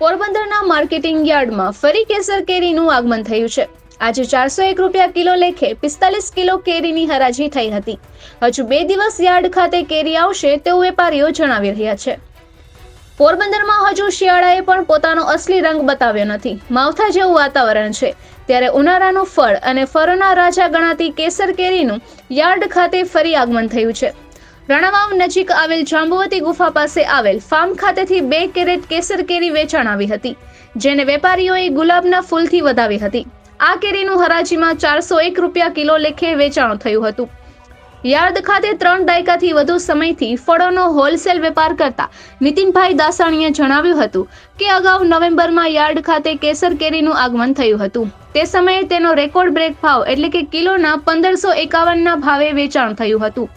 પોરબંદરના માર્કેટિંગ યાર્ડમાં ફરી કેસર કેરીનું આગમન થયું છે. આજે ચારસો એક રૂપિયા કિલો લેખે પિસ્તાલીસ કિલો કેરીની હરાજી થઈ હતી. હજુ બે દિવસ યાર્ડ ખાતે કેરી આવશે તેવું વેપારીઓ જણાવી રહ્યા છે. પોરબંદરમાં હજુ શિયાળાએ પણ પોતાનો અસલી રંગ બતાવ્યો નથી. માવઠા જેવું વાતાવરણ છે. ત્યારે ઉનાળાનું ફળ અને ફરોના રાજા ગણાતી કેસર કેરીનું યાર્ડ ખાતે ફરી આગમન થયું છે. રણાવાવ નજીક આવેલ જાંબુવતી ગુફા પાસે આવેલ ફાર્મ ખાતેથી બે કેરેટ કેસર કેરી વેચાણ આવી હતી, જેને વેપારીઓએ ગુલાબના ફૂલથી વધાવી હતી. આ કેરીનું હરાજીમાં ચારસો એક રૂપિયા કિલો લેખે વેચાણ થયું હતું. યાર્ડ ખાતે ત્રણ દાયકાથી વધુ સમયથી ફળોનો હોલસેલ વેપાર કરતા નીતિનભાઈ દાસાણીએ જણાવ્યું હતું કે અગાઉ નવેમ્બરમાં યાર્ડ ખાતે કેસર કેરીનું આગમન થયું હતું. તે સમયે તેનો રેકોર્ડ બ્રેક ભાવ એટલે કે કિલોના પંદરસો એકાવનના ભાવે વેચાણ થયું હતું.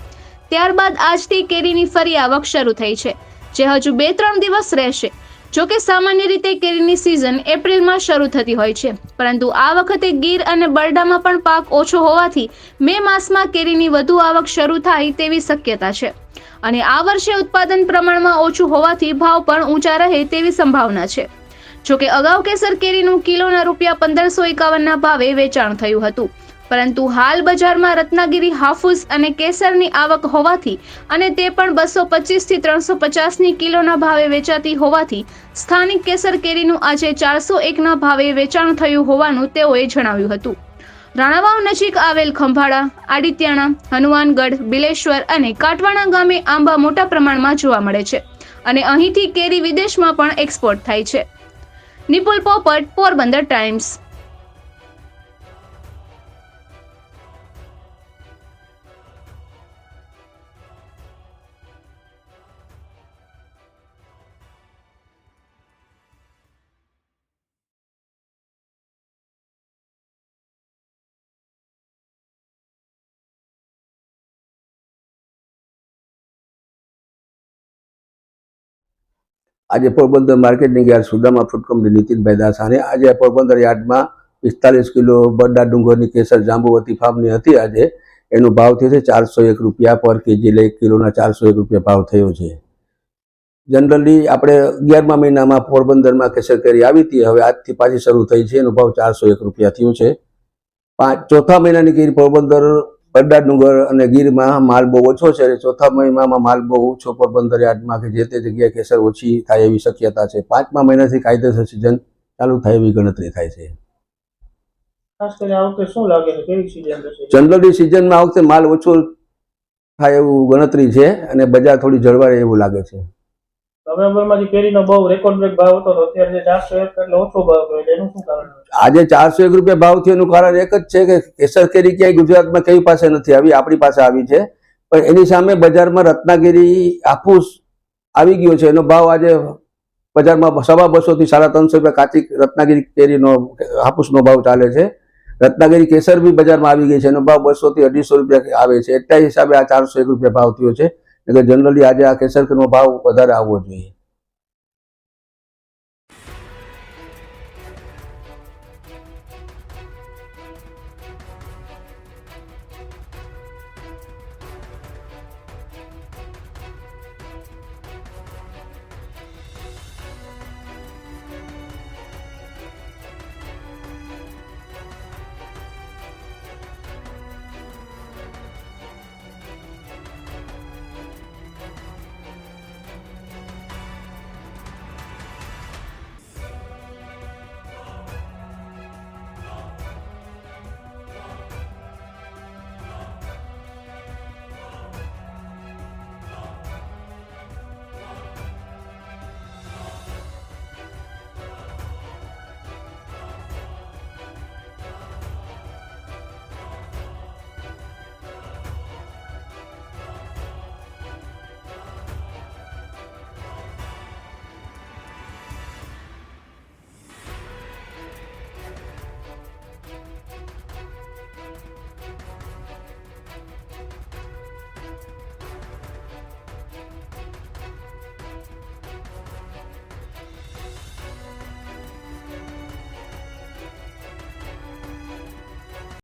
ત્યારબાદ આજથી કેરીની ફરી આવક શરૂ થઈ છે, જે હજુ બે ત્રણ દિવસ રહેશે. જો કે સામાન્ય રીતે કેરીની સિઝન એપ્રિલમાં શરૂ થતી હોય છે, પરંતુ આ વખતે ગીર અને બરડામાં પણ પાક ઓછો હોવાથી મે માસમાં કેરીની વધુ આવક શરૂ થાય તેવી શક્યતા છે. અને આ વર્ષે ઉત્પાદન પ્રમાણમાં ઓછું હોવાથી ભાવ પણ ઊંચા રહે તેવી સંભાવના છે. જોકે અગાઉ કેસર કેરીનું કિલોના રૂપિયા પંદરસો એકાવનના ભાવે વેચાણ થયું હતું. પરંતુ હાલ બજારમાં રત્નાગીરી હાફૂસ અને કેસરની આવક હોવાથી અને તે પણ બસો પચીસથી ત્રણસો પચાસની કિલોના ભાવે વેચાતી હોવાથી સ્થાનિક કેસર કેરીનું આજે ચારસો એકના ભાવે વેચાણ થયું હોવાનું તેઓએ જણાવ્યું હતું. રાણાવાવ નજીક આવેલ ખંભાળા આડિત્યાણા હનુમાનગઢ, બિલેશ્વર અને કાટવાણા ગામે આંબા મોટા પ્રમાણમાં જોવા મળે છે અને અહીંથી કેરી વિદેશમાં પણ એક્સપોર્ટ થાય છે. નિપુલ પોપટ, પોરબંદર ટાઈમ્સ. આજે પોરબંદર માર્કેટની yard Sudama food company Nitinbhai દાસાને આજે પોરબંદર યાર્ડમાં પિસ્તાલીસ કિલો બરડા ડુંગરની કેસર જાંબુવતી ફાર્મની હતી. આજે એનો ભાવ થયો છે ચારસો એક રૂપિયા પર કેજી લઈ કિલોના ચારસો એક રૂપિયા ભાવ થયો છે. જનરલી આપણે અગિયારમા મહિનામાં પોરબંદરમાં કેસર કેરી આવી હતી. હવે આજથી પાછી શરૂ થઈ છે. એનો ભાવ ચારસો એક રૂપિયા થયો છે. પાંચ ચોથા મહિનાની કેરી પોરબંદર બરડા ડુંગર અને ગીરમાં માલ બહુ ઓછો છે ચોથા મહિનામાં માલ બહુ ઓછો પોરબંદર યાર્ડમાં કે જે તે જગ્યાએ કેસર ઓછી થાય એવી શક્યતા છે. પાંચમા મહિનાથી કાયદેસર સિઝન ચાલુ થાય એવી ગણતરી થાય છે. જનરલી સિઝનમાં આ વખતે માલ ઓછો થાય એવું ગણતરી છે અને બજાર થોડી જળવાય એવું લાગે છે. નવેમ્બરમાં કેરીનો બહુ ભાવ હતો આજે ચારસો એક રૂપિયા ભાવ થયો એનું કારણ એક જ છે કે કેસર કેરી ક્યાંય ગુજરાતમાં કઈ પાસે નથી આવી, આપણી પાસે આવી છે. પણ એની સામે બજારમાં રત્નાગીરી હાફૂસ આવી ગયો છે, એનો ભાવ આજે બજારમાં સવા બસો થી સાડા ત્રણસો રૂપિયા કાચી રત્નાગીરી કેરીનો, હાફૂસનો ભાવ ચાલે છે. રત્નાગીરી કેસર બી બજારમાં આવી ગઈ છે, એનો ભાવ બસો થી અઢીસો રૂપિયા આવે છે. એટલા હિસાબે આ ચારસો એક રૂપિયા ભાવ થયો છે. એટલે જનરલી આજે આ કેસરનો ભાવ વધારે આવવો જોઈએ.